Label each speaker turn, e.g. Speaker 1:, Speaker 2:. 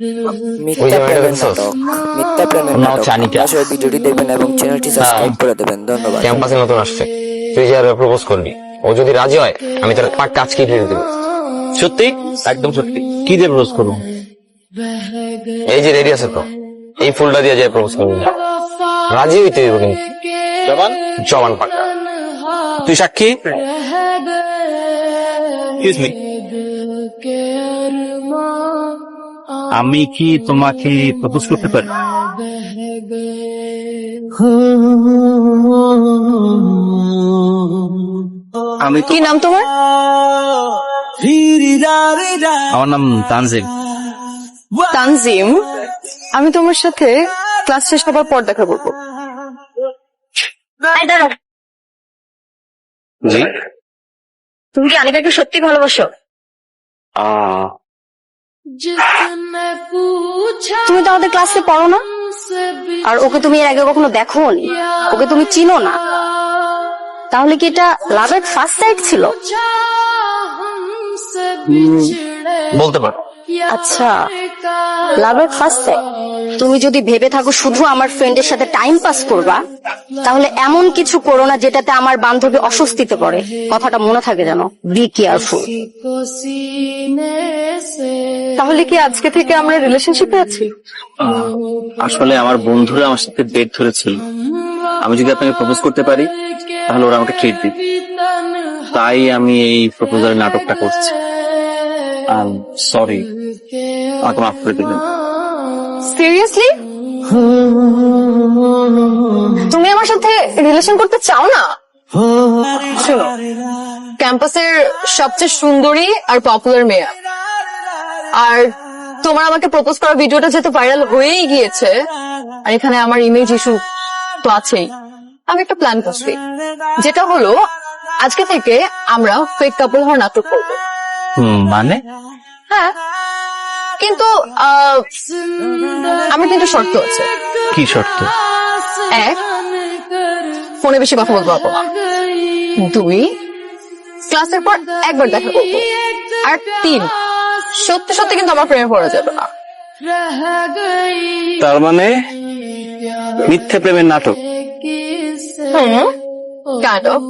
Speaker 1: মিথ্যা প্রেমের? নাটক মিথ্যা প্রেমের নাটক ভিডিওটি দেখবেন এবং চ্যানেলটি সাবস্ক্রাইব করে দেবেন। ধন্যবাদ।
Speaker 2: ক্যাম্পাসে নতুন আসছে। তুই যে আর প্রপোজ করবি ও যদি রাজি হয় আমি তোর পাক্কা আজকে ফিরে দেবো
Speaker 3: সত্যি? একদম সত্যি। কি দিয়ে প্রপোজ করব?
Speaker 2: এই যে রেডি আছে তো। এই ফুলটা দিয়ে যায় প্রপোজ করবি। রাজি হইতে হইব কিন্তু।
Speaker 3: জবান?
Speaker 2: জবান পাক্কা
Speaker 3: তুই সাক্ষী. আমি কি তোমাকে প্রপোজ করতে পারি? আমি
Speaker 4: কি নাম তোমার?
Speaker 3: আমার নাম তানজিম।
Speaker 4: তানজিম আমি তোমার সাথে ক্লাস শেষ হবার পর দেখা করব।
Speaker 3: জি।
Speaker 4: তুমি কি আনিকাকে সত্যি ভালোবাসো?
Speaker 3: আহ,
Speaker 4: তুমি তো আমাদের ক্লাসে পড়ো না। আর ওকে তুমি এর আগে কখনো দেখো ওকে তুমি চিনো না। তাহলে কি এটা লাভের ফার্স্ট সাইট ছিল?
Speaker 3: বলতে পারো।
Speaker 4: আচ্ছা লাভের ফার্স্ট সাইড তুমি যদি ভেবে থাকো শুধু আমার ফ্রেন্ডের সাথে টাইম পাস করবা, তাহলে এমন কিছু করো না যেটাতে আমার বান্ধবী অস্বস্তিতে পড়ে। কথাটা মনে থাকে যেন। বি কেয়ারফুল তাহলে কি আজকে থেকে আমরা রিলেশনশিপে আছি?
Speaker 3: আসলে আমার বন্ধুরা আমার সাথে ডেট ধরেছিল। আমি যদি আপনাকে প্রপোজ করতে পারি, তাহলে ওরা আমাকে ট্রিট দিবে। তাই আমি এই প্রপোজাল নাটকটা করছি। সরি আমাকে মাফ করে দিবেন।
Speaker 4: সিরিয়াসলি তুমি আমার সাথে রিলেশন করতে চাও না? শোনো ক্যাম্পাসের সবচেয়ে সুন্দরী আর পপুলার মেয়ে। আর তোমার আমাকে প্রপোজ করা ভিডিওটা যেহেতু ভাইরাল হয়েই গিয়েছে আর এখানে আমার ইমেজ ইস্যু তো আছেই আমি একটা প্ল্যান করছি। যেটা হলো আজকে থেকে আমরা ফেক কাপল হওয়ার নাটক করব।
Speaker 3: মানে?
Speaker 4: হ্যাঁ কিন্তু আমার কিন্তু শর্ত আছে।
Speaker 3: কি শর্ত?
Speaker 4: এক ফোনে বেশি কথা বলব আপু দুই ক্লাসের পর একবার দেখা করব। আর তিন সত্যি সত্যি কিন্তু আমার প্রেমে পড়া যাবে না।
Speaker 3: তার মানে মিথ্যে প্রেমের নাটক?
Speaker 4: হুম অফ